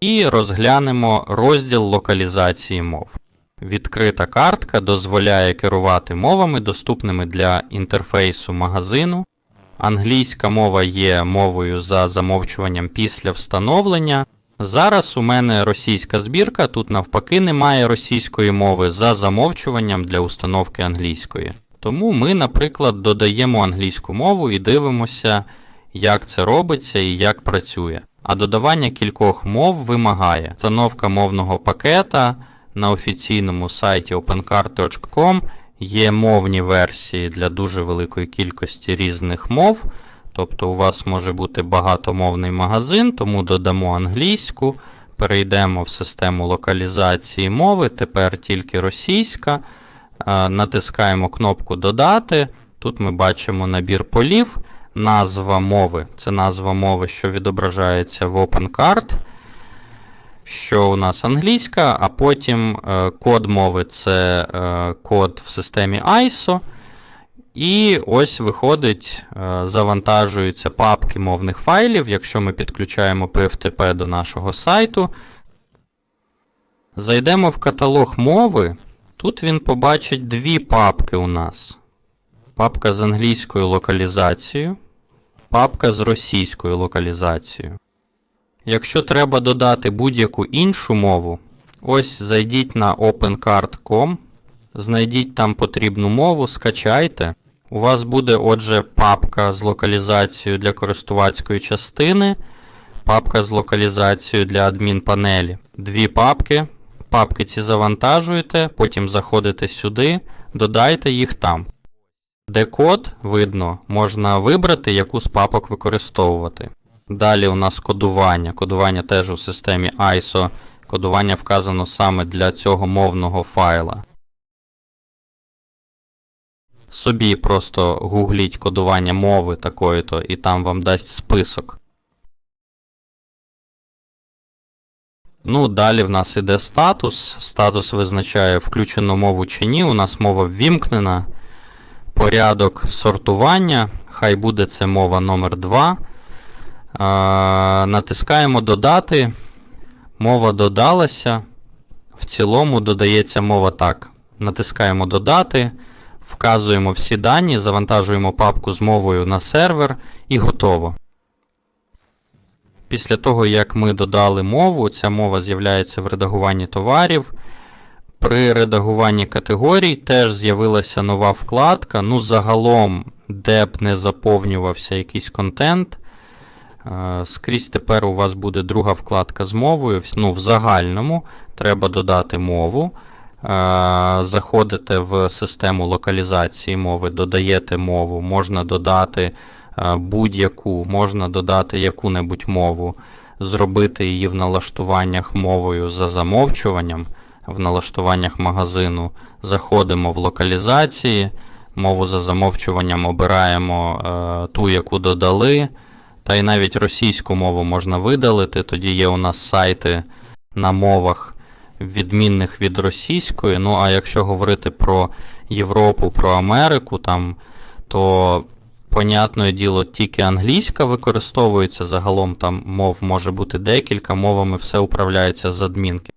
і розглянемо розділ локалізації мов. Відкрита картка дозволяє керувати мовами, доступними для інтерфейсу магазину. Англійська мова є мовою за замовчуванням після встановлення. Зараз у мене російська збірка, тут навпаки немає російської мови за замовчуванням для установки англійської. Тому ми, наприклад, додаємо англійську мову і дивимося, як це робиться і як працює. А додавання кількох мов вимагає встановка мовного пакета на офіційному сайті opencard.com є мовні версії для дуже великої кількості різних мов. Тобто у вас може бути багатомовний магазин, тому додамо англійську, перейдемо в систему локалізації мови, тепер тільки російська. Е, Натискаємо кнопку Додати. Тут ми бачимо набір полів, назва мови. Це назва мови, що відображається в OpenCard. Що у нас англійська, а потім е, код мови це е, код в системі ISO. І ось виходить, е, завантажуються папки мовних файлів, якщо ми підключаємо PFTP до нашого сайту. Зайдемо в каталог мови. Тут він побачить дві папки у нас: папка з англійською локалізацією, папка з російською локалізацією. Якщо треба додати будь-яку іншу мову, ось зайдіть на opencard.com, знайдіть там потрібну мову, скачайте. У вас буде, отже, папка з локалізацією для користувацької частини, папка з локалізацією для адмінпанелі. Дві папки. Папки ці завантажуєте, потім заходите сюди, додайте їх там. Де код видно, можна вибрати, яку з папок використовувати. Далі у нас кодування. Кодування теж у системі ISO. Кодування вказано саме для цього мовного файла. Собі просто гугліть кодування мови такої-то, і там вам дасть список. Ну, далі в нас іде статус. Статус визначає, включено мову чи ні. У нас мова ввімкнена. Порядок сортування. Хай буде це мова номер 2. А, натискаємо Додати. Мова додалася. В цілому додається мова так. Натискаємо Додати. Вказуємо всі дані, завантажуємо папку з мовою на сервер і готово. Після того, як ми додали мову, ця мова з'являється в редагуванні товарів. При редагуванні категорій теж з'явилася нова вкладка. Ну, загалом, де б не заповнювався якийсь контент. е, Скрізь тепер у вас буде друга вкладка з мовою. Ну, в загальному треба додати мову. Е, Заходите в систему локалізації мови, додаєте мову, можна додати е, будь-яку, можна додати яку-небудь мову, зробити її в налаштуваннях мовою за замовчуванням, в налаштуваннях магазину. Заходимо в локалізації, мову за замовчуванням обираємо е, ту, яку додали. Та й навіть російську мову можна видалити. Тоді є у нас сайти на мовах відмінних від російської. Ну а якщо говорити про Європу, про Америку, там, то, понятне діло, тільки англійська використовується. Загалом там мов може бути декілька, мовами все управляється з адмінки.